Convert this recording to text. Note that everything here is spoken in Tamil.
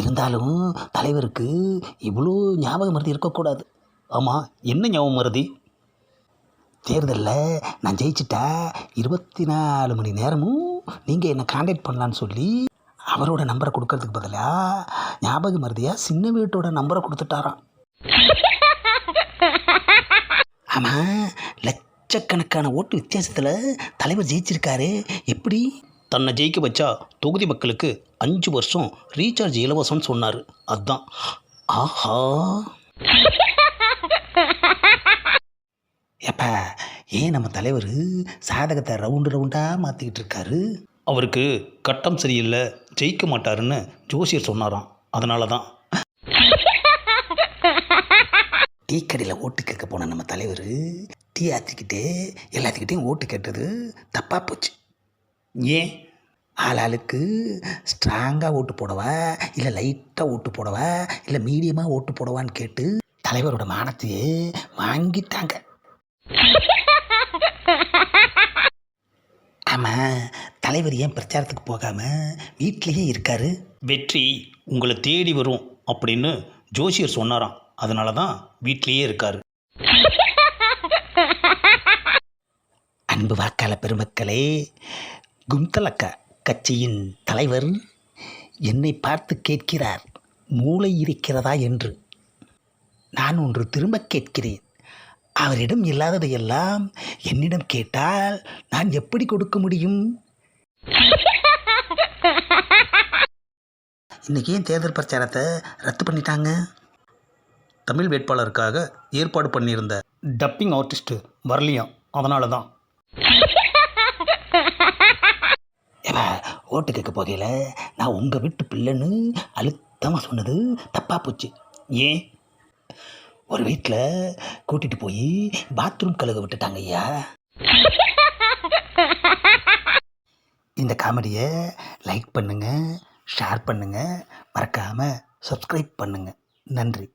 இருந்தாலும் தலைவருக்கு இவ்வளோ ஞாபக மருதி இருக்கக்கூடாது. ஆமாம் என்ன ஞாபகம் மருதி? தேர்தலில் நான் ஜெயிச்சிட்டா இருபத்தி நாலு மணி நேரமும் நீங்கள் என்னை காண்டாக்ட் பண்ணலான்னு சொல்லி அவரோட நம்பரை கொடுக்கறதுக்கு பதிலாக ஞாபக மருதியாக சின்ன வீட்டோட நம்பரை கொடுத்துட்டாராம். ஆமாம் லட்சக்கணக்கான ஓட்டு வித்தியாசத்தில் தலைவர் ஜெயிச்சிருக்காரு. எப்படி? தன்னை ஜெயிக்க வச்சா தொகுதி மக்களுக்கு அஞ்சு வருஷம் ரீசார்ஜ் இலவசம்னு சொன்னார். அதான். ஆஹா. எப்பா? ஏன் நம்ம தலைவர் சாதகத்தை ரவுண்டு ரவுண்டாக மாற்றிக்கிட்டு இருக்காரு? அவருக்கு கட்டம் சரியில்லை ஜெயிக்க மாட்டாருன்னு ஜோசியர் சொன்னாராம். அதனால தான் டீ கடையில் ஓட்டு கேட்க போன நம்ம தலைவர் டீ ஆற்றிக்கிட்டே எல்லாத்துக்கிட்டையும் ஓட்டு கேட்டது தப்பாக போச்சு. ஏன்? ஆள் ஆளுக்கு ஸ்ட்ராங்காக ஓட்டு போடவா? இல்லை லைட்டாக ஓட்டு போடவா? இல்லை மீடியமாக ஓட்டு போடவான்னு கேட்டு தலைவரோட மானத்தையே வாங்கிட்டாங்க. ஆமாம் தலைவர் ஏன் பிரச்சாரத்துக்கு போகாமல் வீட்டிலேயே இருக்காரு? வெற்றி உங்களை தேடி வரும் அப்படின்னு ஜோசியர் சொன்னாராம். அதனால தான் வீட்டிலேயே இருக்கார். அன்பு வாக்காள பெருமக்களே கும்தலக்கா கட்சியின் தலைவர் என்னை பார்த்து கேட்கிறார் மூளை இருக்கிறதா என்று? நான் ஒன்று திரும்ப கேட்கிறேன். அவரிடம் இல்லாததையெல்லாம் என்னிடம் கேட்டால் நான் எப்படி கொடுக்க முடியும்? இன்னைக்கு ஏன் தேர்தல் பிரச்சாரத்தை ரத்து பண்ணிட்டாங்க? தமிழ் வேட்பாளருக்காக ஏற்பாடு பண்ணியிருந்த டப்பிங் ஆர்டிஸ்ட் வரலையாம். அதனால தான். ஏவா ஓட்டு கேட்க போகையில் நான் உங்கள் வீட்டு பிள்ளைன்னு அழுத்தமாக சொன்னது தப்பாக போச்சு. ஏன்? ஒரு வீட்டில் கூட்டிகிட்டு போய் பாத்ரூம் கழுக விட்டுட்டாங்க ஐயா. இந்த காமெடியை லைக் பண்ணுங்கள் ஷேர் பண்ணுங்கள் மறக்காமல் சப்ஸ்கிரைப் பண்ணுங்கள் நன்றி.